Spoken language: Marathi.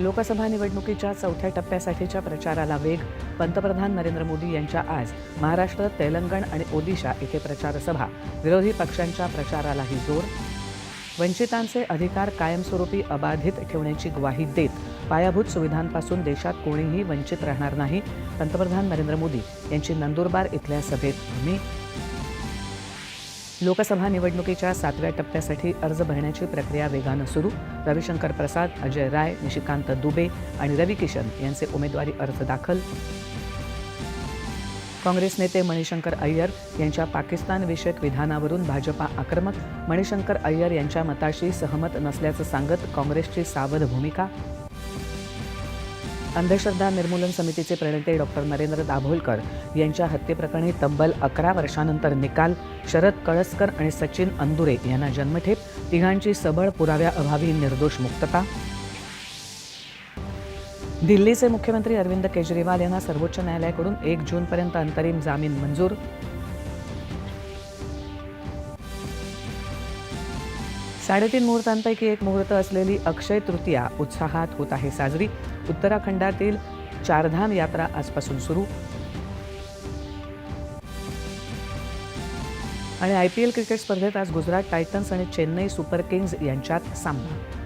लोकसभा निवडणुकीच्या चौथ्या टप्प्यासाठीच्या प्रचाराला वेग पंतप्रधान नरेंद्र मोदी यांच्या आज महाराष्ट्र तेलंगण आणि ओदिशा इथे प्रचारसभा. विरोधी पक्षांच्या प्रचारालाही जोर. वंचितांचे अधिकार कायमस्वरूपी अबाधित ठेवण्याची ग्वाही देत पायाभूत सुविधांपासून देशात कोणीही वंचित राहणार नाही पंतप्रधान नरेंद्र मोदी यांची नंदुरबार इथल्या सभेत भूमी लोकसभा निवडणुकीच्या सातव्या टप्प्यासाठी अर्ज भरण्याची प्रक्रिया वेगानं सुरू. रविशंकर प्रसाद अजय राय निशिकांत दुबे आणि रवी किशन यांचे उमेदवारी अर्ज दाखल. काँग्रेस नेते मणिशंकर अय्यर यांच्या पाकिस्तान विषयक विधानावरून भाजपा आक्रमक. मणिशंकर अय्यर यांच्या मताशी सहमत नसल्याचं सांगत काँग्रेसची सावध भूमिका अंधश्रद्धा निर्मूलन समितीचे प्रणेते डॉक्टर नरेंद्र दाभोलकर यांच्या हत्येप्रकरणी तब्बल अकरा वर्षानंतर निकाल शरद कळसकर आणि सचिन अंदुरे यांना जन्मठेप तिघांची सबळ पुराव्याअभावी निर्दोष मुक्तता. दिल्लीचे मुख्यमंत्री अरविंद केजरीवाल यांना सर्वोच्च न्यायालयाकडून एक जूनपर्यंत अंतरिम जामीन मंजूर. साडेतीन मुहूर्तांपैकी एक मुहूर्त असलेली अक्षय तृतीया उत्साहात होत आहे साजरी. उत्तराखंडातील चारधाम यात्रा आजपासून सुरू. आणि आय पी एल क्रिकेट स्पर्धेत आज गुजरात टायटन्स आणि चेन्नई सुपर किंग्ज यांच्यात सामना.